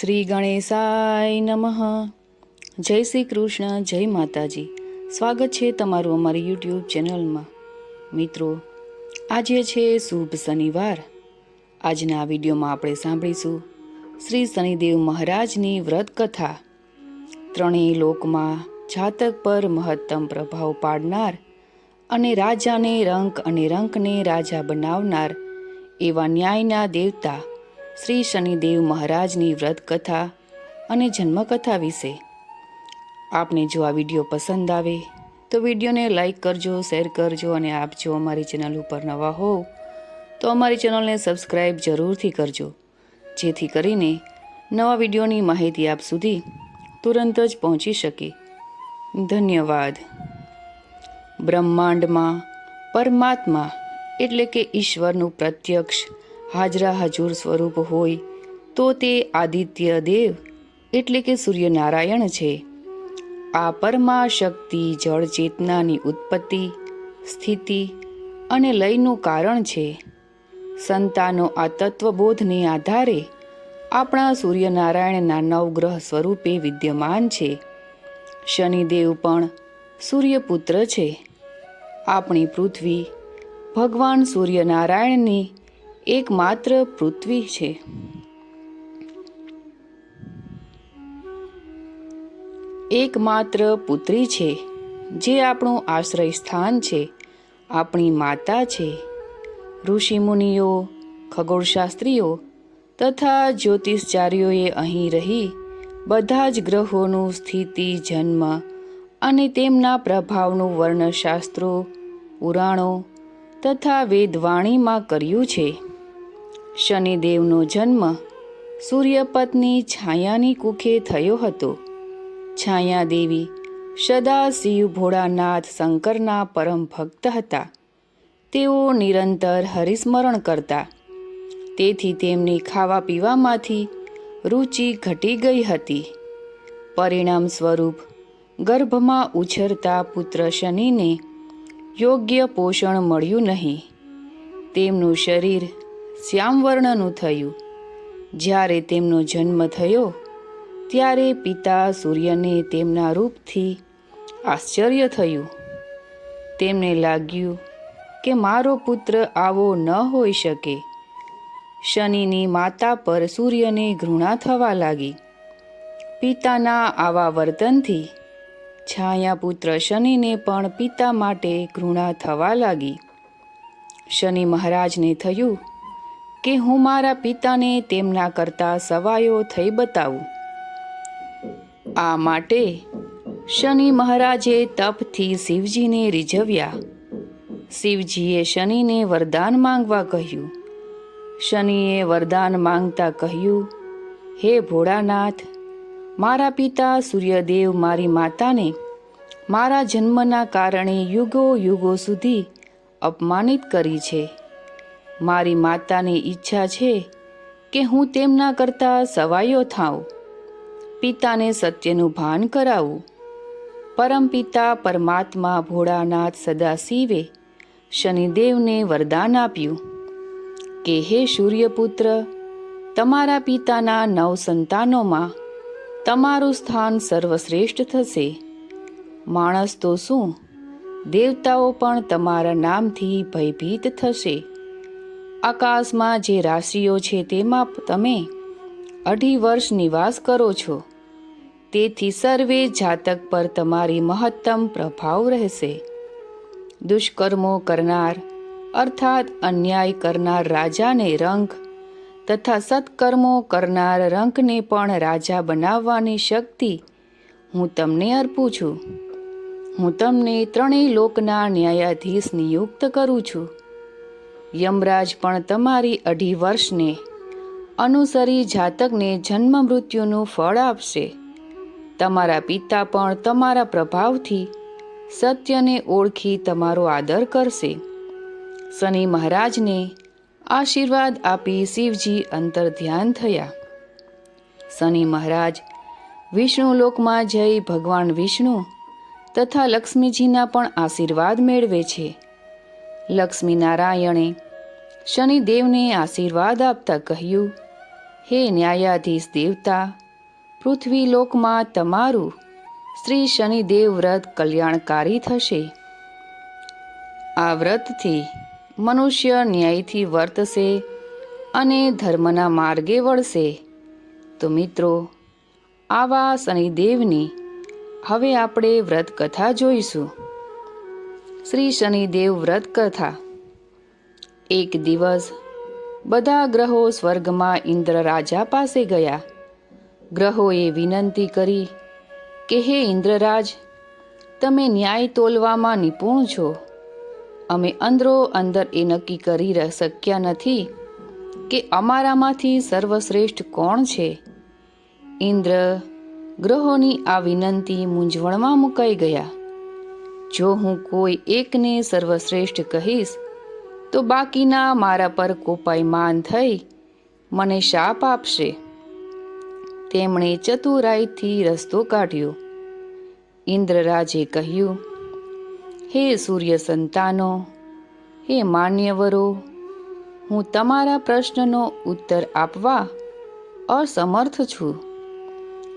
શ્રી ગણેશાય નમઃ. જય શ્રી કૃષ્ણ જય માતાજી. સ્વાગત છે તમારું અમારી યુટ્યુબ ચેનલમાં. મિત્રો, આજે છે શુભ શનિવાર. આજના વિડીયોમાં આપણે સાંભળીશું શ્રી શનિદેવ મહારાજની વ્રત કથા ત્રણેય લોકમાં જાતક પર મહત્તમ પ્રભાવ પાડનાર અને રાજાને રંક અને રંકને રાજા બનાવનાર એવા ન્યાયના દેવતા શ્રી શનિદેવ મહારાજની વ્રત કથા અને જન્મકથા વિશે. આપને જો આ વીડિયો પસંદ આવે, તો વિડીયોને લાઇક કરજો, શેર કરજો અને આપ જો અમારી ચેનલ ઉપર નવા હોવ, તો અમારી ચેનલને સબસ્ક્રાઈબ જરૂરથી કરજો. જેથી કરીને નવા વિડીયોની માહિતી આપ સુધી તુરંત જ પહોંચી શકે. ધન્યવાદ. બ્રહ્માંડમાં પરમાત્મા એટલે કે ઈશ્વરનું પ્રત્યક્ષ હાજરા હજુર સ્વરૂપ હોય, તો તે આદિત્ય દેવ એટલે કે સૂર્યનારાયણ છે. આ પરમા શક્તિ જળ ચેતનાની ઉત્પત્તિ, સ્થિતિ અને લયનું કારણ છે. સંતાનો આ તત્વબોધને આધારે આપણા સૂર્યનારાયણના નવગ્રહ સ્વરૂપે વિદ્યમાન છે. શનિદેવ પણ સૂર્યપુત્ર છે. આપણી પૃથ્વી ભગવાન સૂર્યનારાયણની એકમાત્ર પૃથ્વી છે. એકમાત્ર પુત્રી છે, જે આપણું આશ્રય સ્થાન છે, આપણી માતા છે. ઋષિમુનિઓ, ખગોળશાસ્ત્રીઓ તથા જ્યોતિષચાર્યોએ અહીં રહી બધા જ ગ્રહોનું સ્થિતિ, જન્મ અને તેમના પ્રભાવનું વર્ણશાસ્ત્રો, પુરાણો તથા વેદવાણીમાં કર્યું છે. શનિદેવનો જન્મ સૂર્યપત્ની છાયાની કુખે થયો હતો. છાયા દેવી સદાશિવ ભોળાનાથ શંકરના પરમ ભક્ત હતા. તેઓ નિરંતર હરિસ્મરણ કરતા. તેથી તેમની ખાવા પીવામાંથી રુચિ ઘટી ગઈ હતી. પરિણામ સ્વરૂપ ગર્ભમાં ઉછરતા પુત્ર શનિને યોગ્ય પોષણ મળ્યું નહીં. તેમનું શરીર શ્યામવર્ણનું થયું. જ્યારે તેમનો જન્મ થયો, ત્યારે પિતા સૂર્યને તેમના રૂપથી આશ્ચર્ય થયું. તેમને લાગ્યું કે મારો પુત્ર આવો ન હોઈ શકે. શનિની માતા પર સૂર્યને ઘૃણા થવા લાગી. પિતાના આવા વર્તનથી છાયા પુત્ર શનિને પણ પિતા માટે ઘૃણા થવા લાગી. શનિ મહારાજને થયું કે હું મારા પિતાને તેમના કરતા સવાયો થઈ બતાવું. આ માટે શનિ મહારાજે તપથી શિવજીને રીઝવ્યા. શિવજીએ શનિને વરદાન માંગવા કહ્યું. શનિએ વરદાન માંગતા કહ્યું, હે ભોળાનાથ, મારા પિતા સૂર્યદેવ મારી માતાને મારા જન્મના કારણે યુગો યુગો સુધી અપમાનિત કરી છે. મારી માતાની ઈચ્છા છે કે હું તેમના કરતાં સવાયો થાઉં. પિતાને સત્યનું ભાન કરાવું. પરમપિતા પરમાત્મા ભોળાનાથ સદાશિવે શનિદેવને વરદાન આપ્યું. કે હે સૂર્યપુત્ર, તમારા પિતાના નવ સંતાનોમાં તમારું સ્થાન સર્વશ્રેષ્ઠ થશે. માણસ તો શું, દેવતાઓ પણ તમારા નામથી ભયભીત થશે. આકાશમાં જે રાશિઓ છે તેમાં તમે અઢી વર્ષ નિવાસ કરો છો. તેથી સર્વે જાતક પર તમારી મહત્તમ પ્રભાવ રહેશે. દુષ્કર્મો કરનાર, અર્થાત અન્યાય કરનાર રાજાને રંક તથા સત્કર્મો કરનાર રંકને પણ રાજા બનાવવાની શક્તિ હું તમને અર્પું છું. હું તમને ત્રણેય લોકના ન્યાયાધીશ નિયુક્ત કરું છું. યમરાજ પણ તમારી અઢી વર્ષને અનુસરી જાતકને જન્મ મૃત્યુનું ફળ આપશે. તમારા પિતા પણ તમારા પ્રભાવથી સત્યને ઓળખી તમારો આદર કરશે. શનિ મહારાજને આશીર્વાદ આપી શિવજી અંતર ધ્યાન થયા. શનિ મહારાજ વિષ્ણુ લોકમાં જઈ ભગવાન વિષ્ણુ તથા લક્ષ્મીજીના પણ આશીર્વાદ મેળવે છે. લક્ષ્મી નારાયણે શનિદેવને આશીર્વાદ આપતા કહ્યું, હે ન્યાયાધીશ દેવતા, પૃથ્વીલોકમાં તમારું શ્રી શનિદેવ વ્રત કલ્યાણકારી થશે. આ વ્રતથી મનુષ્ય ન્યાયથી વર્તશે અને ધર્મના માર્ગે વળશે. તો મિત્રો, આવા શનિદેવની હવે આપણે વ્રત કથા જોઈશું. શ્રી શનિદેવ વ્રત કથા એક દિવસ બધા ગ્રહો સ્વર્ગમાં ઇન્દ્ર રાજા પાસે ગયા. ગ્રહોએ વિનંતી કરી કે, હે ઇન્દ્રરાજ, તમે ન્યાય તોલવામાં નિપુણ છો. અમે અંદરો અંદર એ નક્કી કરી શક્યા નથી કે અમારામાંથી સર્વશ્રેષ્ઠ કોણ છે. ઇન્દ્ર ગ્રહોની આ વિનંતી મૂંઝવણમાં મુકાઈ ગયા. જો હું કોઈ એકને સર્વશ્રેષ્ઠ કહીશ તો બાકીના મારા પર કોપાયમાન થઈ, મને શાપ આપશે. તેમણે ચતુરાઈથી રસ્તો કાઢ્યો. ઇન્દ્રરાજે કહ્યું, હે સૂર્ય સંતાનો, હે માન્યવરો, હું તમારા પ્રશ્નનો ઉત્તર આપવા અસમર્થ છું.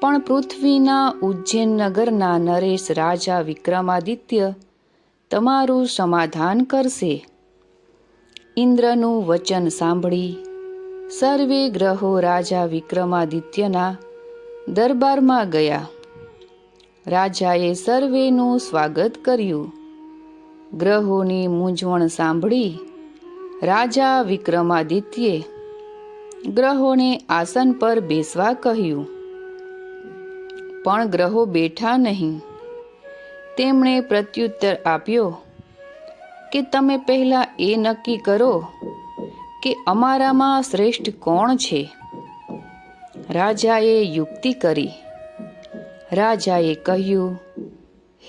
પણ પૃથ્વીના ઉજ્જૈન નગરના નરેશ રાજા વિક્રમાદિત્ય તમારું સમાધાન કરશે. ઇન્દ્રનું વચન સાંભળી, સર્વે ગ્રહો રાજા વિક્રમાદિત્યના દરબારમાં ગયા. રાજાએ સર્વેનું સ્વાગત કર્યું. ગ્રહોની મૂંઝવણ સાંભળી, રાજા વિક્રમાદિત્યે ગ્રહોને આસન પર બેસવા કહ્યું. પણ ગ્રહો બેઠા નહીં. તેમણે પ્રત્યુત્તર આપ્યો કે તમે પહેલાં એ નક્કી કરો કે અમારામાં શ્રેષ્ઠ કોણ છે? રાજાએ યુક્તિ કરી. રાજાએ કહ્યું,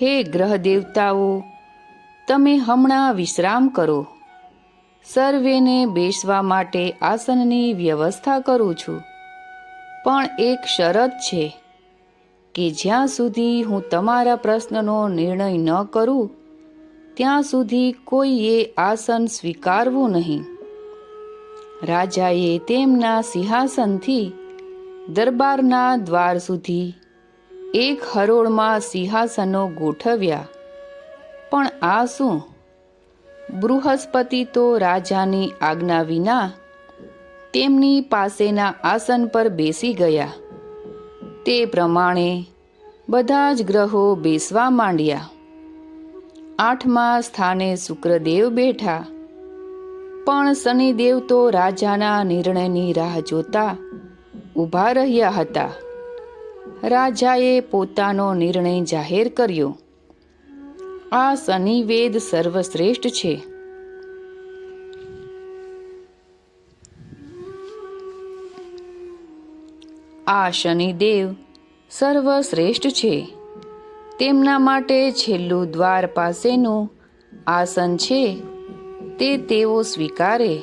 હે ગ્રહ દેવતાઓ તમે હમણાં વિશ્રામ કરો. સર્વેને બેસવા માટે આસનની વ્યવસ્થા કરું છું. પણ એક શરત છે કે જ્યાં સુધી હું તમારા પ્રશ્નનો નિર્ણય ન કરું ત્યાં સુધી કોઈએ આસન સ્વીકારવું નહીં. રાજાએ તેમના સિંહાસનથી દરબારના દ્વાર સુધી એક હરોળમાં સિંહાસનો ગોઠવ્યા. પણ આ શું? બૃહસ્પતિ તો રાજાની આજ્ઞા વિના તેમની પાસેના આસન પર બેસી ગયા. તે પ્રમાણે બધા જ ગ્રહો બેસવા માંડ્યા. આઠમા સ્થાને શુક્રદેવ બેઠા. પણ શનિદેવ તો રાજાના નિર્ણયની રાહ જોતા ઊભા રહ્યા હતા. રાજાએ પોતાનો નિર્ણય જાહેર કર્યો. આ શનિવેદ સર્વશ્રેષ્ઠ છે. આ શનિદેવ સર્વશ્રેષ્ઠ છે. તેમના માટે છેલ્લું દ્વાર પાસેનું આસન છે, તે તેઓ સ્વીકારે.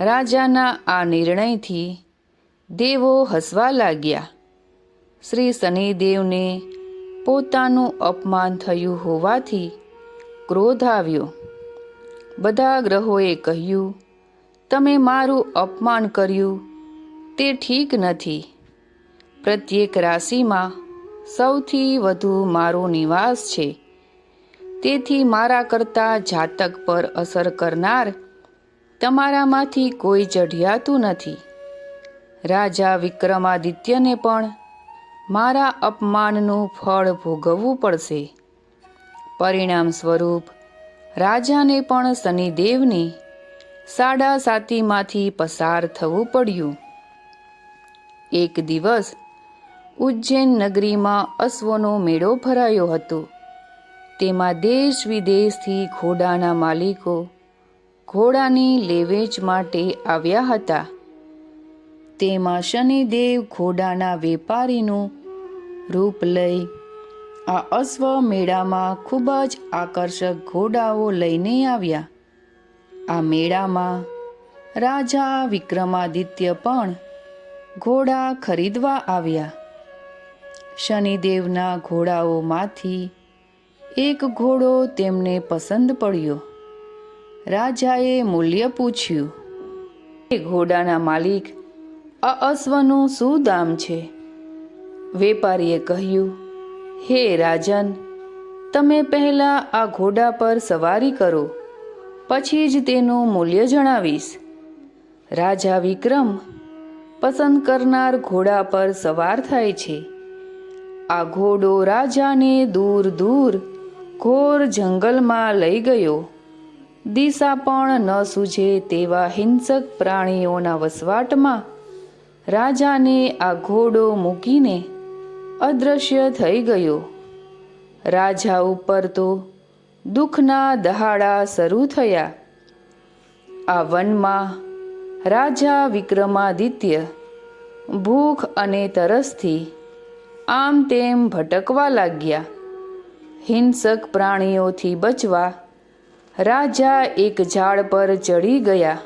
રાજાના આ નિર્ણયથી દેવો હસવા લાગ્યા. શ્રી શનિદેવને પોતાનું અપમાન થયું હોવાથી ક્રોધ આવ્યો. બધા ગ્રહોએ કહ્યું, તમે મારું અપમાન કર્યું, તે ઠીક નથી. પ્રત્યેક રાશિમાં સૌથી વધુ મારો નિવાસ છે. તેથી મારા કરતાં જાતક પર અસર કરનાર તમારામાંથી કોઈ ચઢિયાતું નથી. રાજા વિક્રમાદિત્યને પણ મારા અપમાનનું ફળ ભોગવવું પડશે. પરિણામ સ્વરૂપ રાજાને પણ શનિદેવની સાડા સાતીમાંથી પસાર થવું પડ્યું. એક દિવસ ઉજ્જૈન નગરીમાં અશ્વનો મેળો ભરાયો હતો. તેમાં દેશ વિદેશથી ઘોડાના માલિકો ઘોડાની લેવેચ માટે આવ્યા હતા. તેમાં શનિદેવ ઘોડાના વેપારીનું રૂપ લઈ આ અશ્વ મેળામાં ખૂબ જ આકર્ષક ઘોડાઓ લઈને આવ્યા. આ મેળામાં રાજા વિક્રમાદિત્ય પણ ઘોડા ખરીદવા આવ્યા. શનિદેવના ઘોડાઓમાંથી એક ઘોડો તેમને પસંદ પડ્યો. રાજાએ મૂલ્ય પૂછ્યું, એ ઘોડાના માલિક, આ અશ્વનું શું દામ છે? વેપારીએ કહ્યું, હે રાજન, તમે પહેલાં આ ઘોડા પર સવારી કરો, પછી જ તેનું મૂલ્ય જણાવીશ. રાજા વિક્રમ પસંદ કરનાર ઘોડા પર સવાર થાય છે. આ ઘોડો રાજાને દૂર દૂર ઘોર જંગલમાં લઈ ગયો. દિશા પણ ન સૂઝે તેવા હિંસક પ્રાણીઓના વસવાટમાં રાજાને આ ઘોડો મૂકીને અદૃશ્ય થઈ ગયો. રાજા ઉપર તો દુઃખના દહાડા શરૂ થયા. આ વનમાં રાજા વિક્રમાદિત્ય ભૂખ અને તરસથી આમ તેમ ભટકવા લાગ્યા. હિંસક પ્રાણીઓથી બચવા રાજા એક ઝાડ પર ચડી ગયા.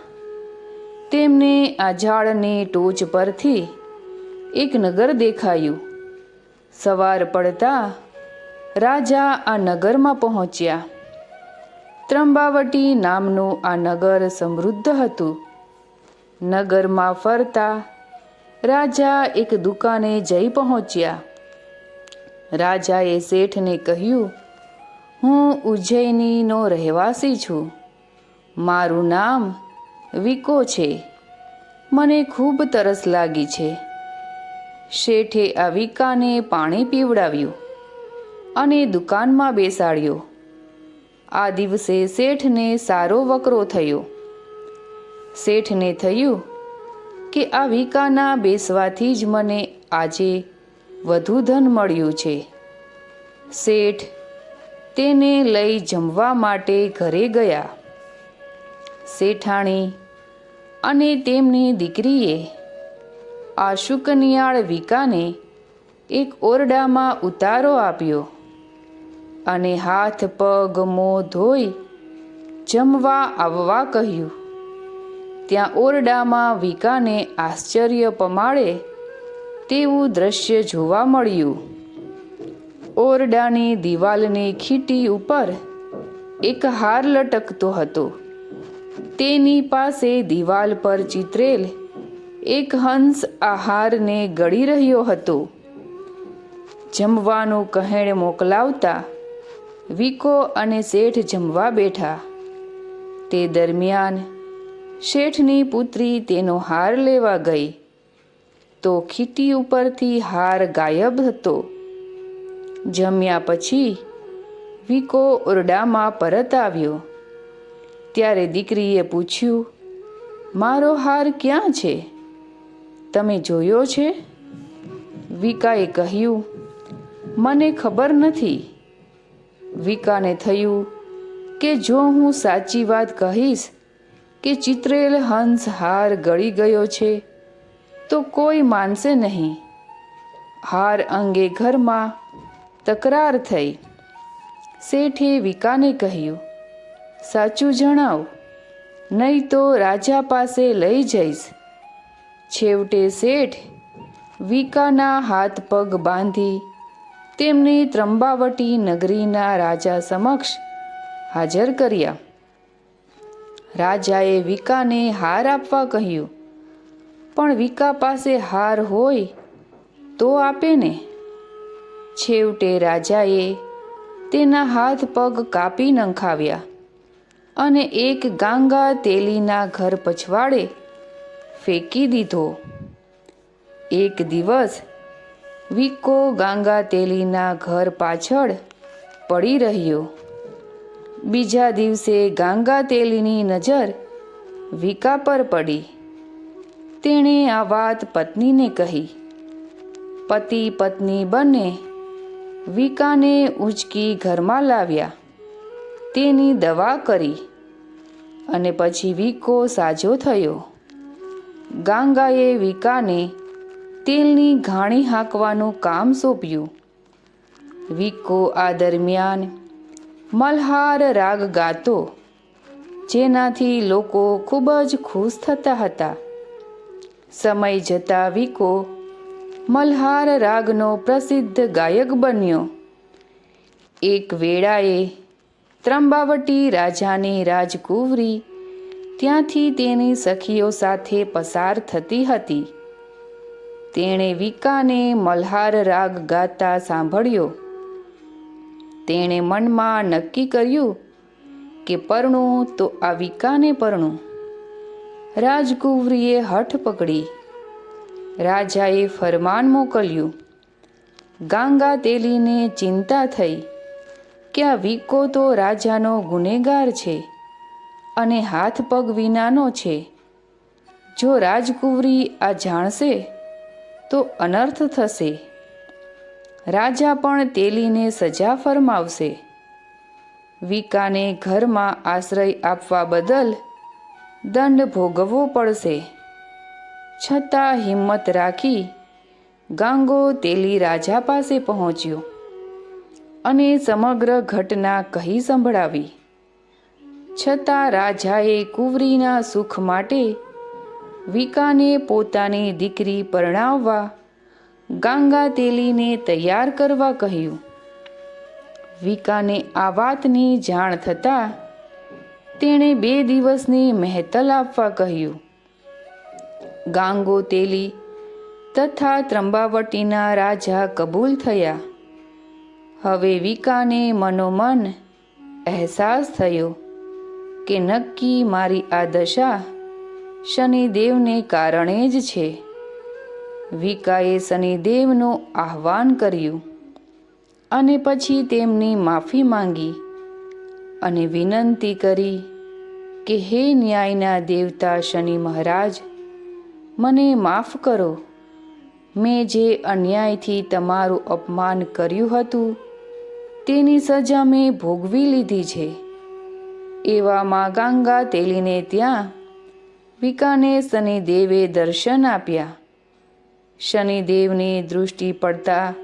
તેમને આ ઝાડની ટોચ પરથી એક નગર દેખાયું. સવાર પડતા રાજા આ નગરમાં પહોંચ્યા. ત્રંબાવટી નામનું આ નગર સમૃદ્ધ હતું. નગરમાં ફરતા રાજા એક દુકાને જઈ પહોંચ્યા. રાજાએ શેઠને કહ્યું, હું ઉજ્જૈનીનો રહેવાસી છું. મારું નામ વિકો છે. મને ખૂબ તરસ લાગી છે. શેઠે આ વિકાને પાણી પીવડાવ્યું અને દુકાનમાં બેસાડ્યો. આ દિવસે શેઠને સારો વકરો થયો. શેઠને થયું કે આ વિકાના બેસવાથી જ મને આજે વધુ ધન મળ્યું છે. શેઠ તેને લઈ જમવા માટે ઘરે ગયા. શેઠાણી અને તેમની દીકરીએ આ શુકનિયાળ વિકાને એક ઓરડામાં ઉતારો આપ્યો અને હાથ, પગ, મોં ધોઈ જમવા આવવા કહ્યું. ત્યાં ઓરડામાં વિકાને આશ્ચર્ય પમાડે તેવું દ્રશ્ય જોવા મળ્યું. ઓરડાની દિવાલની ખીટી ઉપર એક હાર લટકતો હતો. તેની પાસે દિવાલ પર ચિત્રેલ એક હંસ આ હારને ગળી રહ્યો હતો. જમવાનું કહેણ મોકલાવતા વિકો અને શેઠ જમવા બેઠા. તે દરમિયાન શેઠની પુત્રી તેનો હાર લેવા ગઈ. તો ખીટી ઉપરથી હાર ગાયબ હતો. જમ્યા પછી વિકો ઓરડામાં પરત આવ્યો. ત્યારે દીકરીએ પૂછ્યું, મારો હાર ક્યાં છે? તમે જોયો છે? વિકાએ કહ્યું, મને ખબર નથી. વિકાને થયું કે જો હું સાચી વાત કહીશ કે ચિત્રેલ હંસ હાર ગળી ગયો છે તો કોઈ માનશે નહીં. હાર અંગે ઘરમાં તકરાર થઈ. શેઠે વિકાને કહ્યું, સાચું જણાવ, નહીં તો રાજા પાસે લઈ જઈશ. છેવટે શેઠ વિકાના હાથ પગ બાંધી તેમને ત્રંબાવટી નગરીના રાજા સમક્ષ હાજર કર્યા. રાજાએ વિકાને હાર આપવા કહ્યું પણ વિકા પાસે હાર હોય તો આપે ને. છેવટે રાજાએ તેના હાથ પગ કાપી નંખાવ્યા અને એક ગાંગા તેલીના ઘર પછવાડે ફેંકી દીધો. એક દિવસ વિકો ગાંગા તેલીના ઘર પાછળ પડી રહ્યો. બીજા દિવસે ગાંગા તેલીની નજર વિકા પર પડી. તેણે આ વાત પત્નીને કહી. પતિ પત્ની બંને વિકાને ઉંચકી ઘરમાં લાવ્યા. તેની દવા કરી અને પછી વિકો સાજો થયો. ગાંગાએ વિકાને તેલની ઘાણી હાંકવાનું કામ સોંપ્યું. વિકો આ દરમિયાન મલ્હાર રાગ ગાતો, જેનાથી લોકો ખૂબ જ ખુશ થતા હતા. સમય જતાં વિકો, મલ્હાર રાગનો પ્રસિદ્ધ ગાયક બન્યો. એક વેળાએ ત્રંબાવટી રાજાની રાજકુંવરી, ત્યાંથી તેની સખીઓ સાથે પસાર થતી હતી. તેણે વિકાને મલ્હાર રાગ ગાતા સાંભળ્યો. તેણે મનમાં નક્કી કર્યું કે પરણું તો આ વિકાને પરણું. રાજકુંવરીએ હઠ પકડી. રાજાએ ફરમાન મોકલ્યું. ગાંગા તેલીને ચિંતા થઈ કે આ વિકો તો રાજાનો ગુનેગાર છે અને હાથ પગ વિનાનો છે. જો રાજકુંવરી આ જાણશે, તો અનર્થ થશે. રાજા પણ તેલીને સજા ફરમાવશે. વિકાને ઘરમાં આશ્રય આપવા બદલ દંડ ભોગવવો પડશે. છતાં હિંમત રાખી ગાંગો તેલી રાજા પાસે પહોંચ્યો અને સમગ્ર ઘટના કહી સંભળાવી. છતાં રાજાએ કુંવરીના સુખ માટે વિકાને પોતાની દીકરી પરણાવવા ગાંગા તેલીને તૈયાર કરવા કહ્યું. વિકાને આ વાતની જાણ થતાં તેણે બે દિવસની મહેતલ આપવા કહ્યું. ગાંગો તેલી તથા ત્રંબાવટીના રાજા કબૂલ થયા. હવે વિકાને મનોમન અહેસાસ થયો કે નક્કી મારી આ દશા શનિદેવને કારણે જ છે. વિકાએ શનિદેવનું આહ્વાન કર્યું અને પછી તેમની માફી માંગી. અને વિનંતી કરી કે હે ન્યાયના દેવતા શનિ મહારાજ, મને માફ કરો. મેં જે અન્યાયથી તમારું અપમાન કર્યું હતું, તેની સજા મેં ભોગવી લીધી છે. એવામાં ગાંગા તેલીને ત્યાં વિકાને શનિદેવે દર્શન આપ્યા. શનિદેવની દૃષ્ટિ પડતા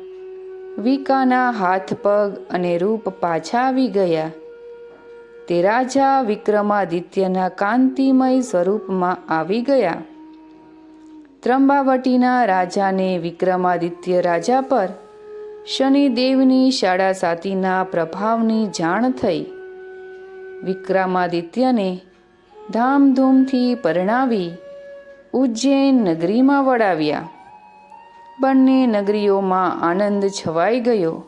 વિકાના હાથ પગ અને રૂપ પાછા આવી ગયા. તે રાજા વિક્રમાદિત્યના કાંતિમય સ્વરૂપમાં આવી ગયા. ત્રંબાવટીના રાજાને વિક્રમાદિત્ય રાજા પર શનિદેવની શાળા સાતીના પ્રભાવની જાણ થઈ. વિક્રમાદિત્યને ધામધૂમથી પરણાવી ઉજ્જૈન નગરીમાં વળાવ્યા. બંને નગરીઓમાં આનંદ છવાઈ ગયો.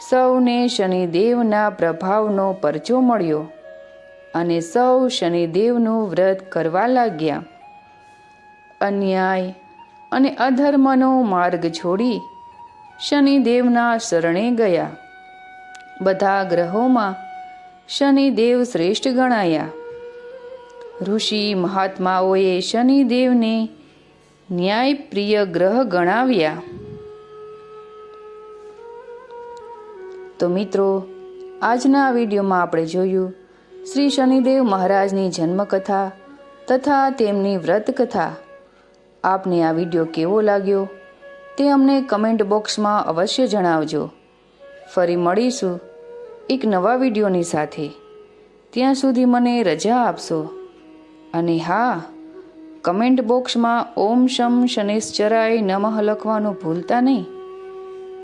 સૌને શનિદેવના પ્રભાવનો પરચો મળ્યો અને સૌ શનિદેવનું વ્રત કરવા લાગ્યા. અન્યાય અને અધર્મનો માર્ગ છોડી શનિદેવના શરણે ગયા. બધા ગ્રહોમાં શનિદેવ શ્રેષ્ઠ ગણાયા. ઋષિ મહાત્માઓએ શનિદેવને ન્યાયપ્રિય ગ્રહ ગણાવ્યા. તો મિત્રો, આજના આ વિડીયોમાં આપણે જોયું, શ્રી શનિદેવ મહારાજની જન્મકથા તથા તેમની વ્રત કથા આપને આ વીડિયો કેવો લાગ્યો, તે અમને કમેન્ટ બોક્સમાં અવશ્ય જણાવજો. ફરી મળીશું એક નવા વિડીયોની સાથે. ત્યાં સુધી મને રજા આપશો. અને હા, કમેન્ટ બોક્સમાં ઓમ શમ શનિશ્ચરાય નમઃ લખવાનું ભૂલતા નહીં.